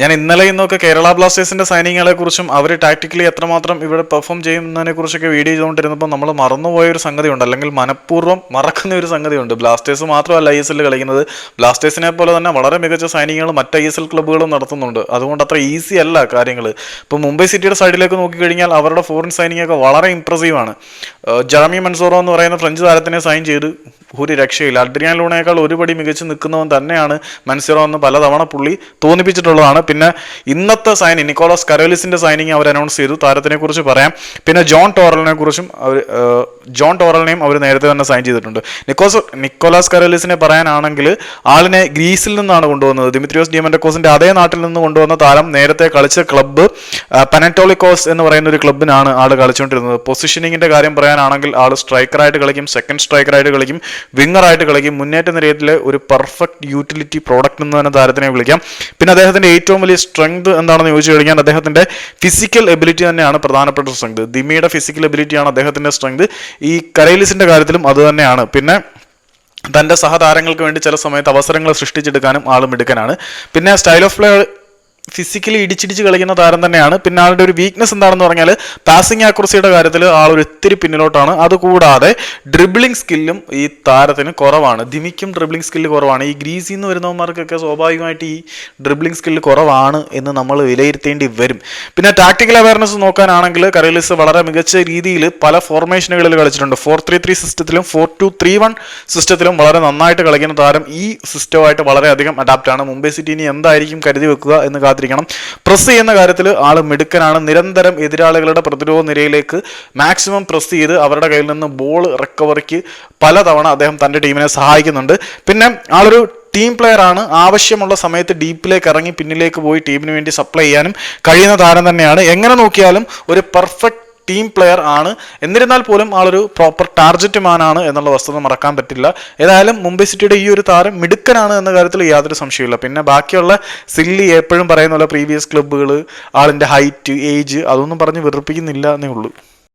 ഞാൻ ഇന്നലെ ഇന്നൊക്കെ കേരള ബ്ലാസ്റ്റേഴ്സിന്റെ സൈനികളെ കുറിച്ചും അവർ ടാക്ടിക്കലി എത്രമാത്രം ഇവിടെ പെർഫോം ചെയ്യുന്നതിനെ കുറിച്ചൊക്കെ വീഡിയോ ചെയ്തുകൊണ്ടിരുന്നപ്പോൾ നമ്മൾ മറന്നുപോയ ഒരു സംഗതിയുണ്ട്. അല്ലെങ്കിൽ മനഃപൂർവം മറക്കുന്ന ഒരു സംഗതിയുണ്ട്. ബ്ലാസ്റ്റേഴ്സ് മാത്രമല്ല ഐ എസ് എല്ലിൽ കളിക്കുന്നത്. ബ്ലാസ്റ്റേഴ്സിനെ പോലെ തന്നെ വളരെ മികച്ച സൈനികൾ മറ്റ് ഐ എസ് എൽ ക്ലബ്ബുകളും നടത്തുന്നുണ്ട്. അതുകൊണ്ട് അത്ര ഈസി അല്ല കാര്യങ്ങൾ ഇപ്പോൾ മുംബൈ സിറ്റിയുടെ സൈഡിലേക്ക് നോക്കിക്കഴിഞ്ഞാൽ അവരുടെ ഫോറിൻ സൈനിങ് ഒക്കെ വളരെ ഇമ്പ്രസീവ് ആണ്. ജെറമി മൻസോറോ എന്ന് പറയുന്ന ഫ്രഞ്ച് താരത്തിനെ സൈൻ ചെയ്ത് ഒരു രക്ഷയില്ല അഡ്രിയാൻ ലൂണയേക്കാൾ ഒരുപടി മികച്ച് നിൽക്കുന്നവൻ തന്നെയാണ് മൻസിറോ എന്ന് പലതവണ പുള്ളി തോന്നിപ്പിച്ചിട്ടുള്ളതാണ്. പിന്നെ ഇന്നത്തെ സൈനിങ് നിക്കോളാസ് കരോലിസിന്റെ സൈനിങ് അവർ അനൗൺസ് ചെയ്തു. താരത്തിനെ കുറിച്ച് പറയാം. പിന്നെ ജോൺ ടോറലിനെ കുറിച്ചും അവർ ജോൺ ടോറലിനെയും അവർ നേരത്തെ തന്നെ സൈൻ ചെയ്തിട്ടുണ്ട്. നിക്കോസ് നിക്കോളാസ് കരോലിസിനെ പറയാനാണെങ്കിൽ ആളിനെ ഗ്രീസിൽ നിന്നാണ് കൊണ്ടുവന്നത്. ദിമിത്രിയോസ് ഡിയമൻഡക്കോസിന്റെ അതേ നാട്ടിൽ നിന്ന് കൊണ്ടുവന്ന താരം നേരത്തെ കളിച്ച ക്ലബ്ബ് പനറ്റോളിക്കോസ് എന്ന് പറയുന്ന ഒരു ക്ലബ്ബിനാണ് ആൾ കളിച്ചുകൊണ്ടിരുന്നത് പൊസിഷനിങ്ങിന്റെ കാര്യം പറയാനാണെങ്കിൽ ആൾ സ്ട്രൈക്കറായിട്ട് കളിക്കും സെക്കൻഡ് സ്ട്രൈക്കറായിട്ട് കളിക്കും. വിങ്ങറായിട്ട് കളിക്കും. മുന്നേറ്റ നിരയത്തിലെ ഒരു പെർഫെക്റ്റ് യൂട്ടിലിറ്റി പ്രോഡക്റ്റ് എന്ന് തന്നെ താരത്തിനെ വിളിക്കാം. പിന്നെ അദ്ദേഹത്തിന്റെ ഏറ്റവും വലിയ സ്ട്രെങ്ത് എന്താണെന്ന് ചോദിച്ചു കഴിഞ്ഞാൽ അദ്ദേഹത്തിന്റെ ഫിസിക്കൽ എബിലിറ്റി തന്നെയാണ് പ്രധാനപ്പെട്ട സ്ട്രെങ്ത് ദിമിയുടെ ഫിസിക്കൽ എബിലിറ്റിയാണ് അദ്ദേഹത്തിന്റെ സ്ട്രെങ്ത് ഈ കരയിലിസിന്റെ കാര്യത്തിലും അത് തന്നെയാണ്. പിന്നെ തന്റെ സഹതാരങ്ങൾക്ക് വേണ്ടി ചില സമയത്ത് അവസരങ്ങൾ സൃഷ്ടിച്ചെടുക്കാനും ആളും മിടുക്കനാണ്. പിന്നെ സ്റ്റൈൽ ഓഫ് പ്ലേ ഫിസിക്കലി ഇടിച്ചിടിച്ച് കളിക്കുന്ന താരം തന്നെയാണ്. പിന്നെ ആളുടെ ഒരു വീക്ക്നെസ് എന്താണെന്ന് പറഞ്ഞാൽ പാസിംഗ് ആക്യുറസിയുടെ കാര്യത്തിൽ ആൾ ഒരു ഇത്തിരി പിന്നിലോട്ടാണ്. അതുകൂടാതെ ഡ്രിബിളിംഗ് സ്കില്ലും ഈ താരത്തിന് കുറവാണ്. ദിമിക്കും ഡ്രിബിളിംഗ് സ്കില്ല് കുറവാണ്. ഈ ഗ്രീസിൽ നിന്ന് വരുന്നവന്മാർക്കൊക്കെ സ്വാഭാവികമായിട്ട് ഈ ഡ്രിബിളിംഗ് സ്കില്ല് കുറവാണ് എന്ന് നമ്മൾ വിലയിരുത്തേണ്ടി വരും. പിന്നെ ടാക്ടിക്കൽ അവയർനെസ് നോക്കാനാണെങ്കിൽ കരലിസ് വളരെ മികച്ച രീതിയിൽ പല ഫോർമേഷനുകളിൽ കളിച്ചിട്ടുണ്ട്. ഫോർ ത്രീ ത്രീ സിസ്റ്റത്തിലും ഫോർ ടു ത്രീ വൺ സിസ്റ്റത്തിലും വളരെ നന്നായിട്ട് കളിക്കുന്ന താരം ഈ സിസ്റ്റമായിട്ട് വളരെയധികം അഡാപ്റ്റ് ആണ്. മുംബൈ സിറ്റി ഇനി എന്തായിരിക്കും കരുതി വെക്കുക എന്ന് കാത്തിരിക്കണം പ്രസ് ചെയ്യുന്ന കാര്യത്തിൽ ആൾ മിടുക്കനാണ്. നിരന്തരം എതിരാളികളുടെ പ്രതിരോധ നിരയിലേക്ക് മാക്സിമം പ്രസ് ചെയ്ത് അവരുടെ കയ്യിൽ നിന്ന് ബോൾ റിക്കവറിക്ക് പലതവണ അദ്ദേഹം തന്റെ ടീമിനെ സഹായിക്കുന്നുണ്ട്. പിന്നെ ആളൊരു ടീം പ്ലെയർ ആണ്. ആവശ്യമുള്ള സമയത്ത് ഡീപ്പിലേക്ക് ഇറങ്ങി പിന്നിലേക്ക് പോയി ടീമിന് വേണ്ടി സപ്ലൈ ചെയ്യാനും കഴിയുന്ന താരം തന്നെയാണ്. എങ്ങനെ നോക്കിയാലും ഒരു പെർഫെക്റ്റ് ടീം പ്ലെയർ ആണ്. എന്നിരുന്നാൽ പോലും ആളൊരു പ്രോപ്പർ ടാർജറ്റ് മാനാണ് എന്നുള്ള വസ്തുത മറക്കാൻ പറ്റില്ല. ഏതായാലും മുംബൈ സിറ്റിയുടെ ഈ ഒരു താരം മിടുക്കനാണ് എന്ന കാര്യത്തിൽ യാതൊരു സംശയമില്ല പിന്നെ ബാക്കിയുള്ള സില്ലി എപ്പോഴും പറയുന്ന പോലെ പ്രീവിയസ് ക്ലബ്ബുകൾ ആളിന്റെ ഹൈറ്റ് ഏജ് അതൊന്നും പറഞ്ഞ് വെറുപ്പിക്കുന്നില്ല എന്നേ ഉള്ളൂ.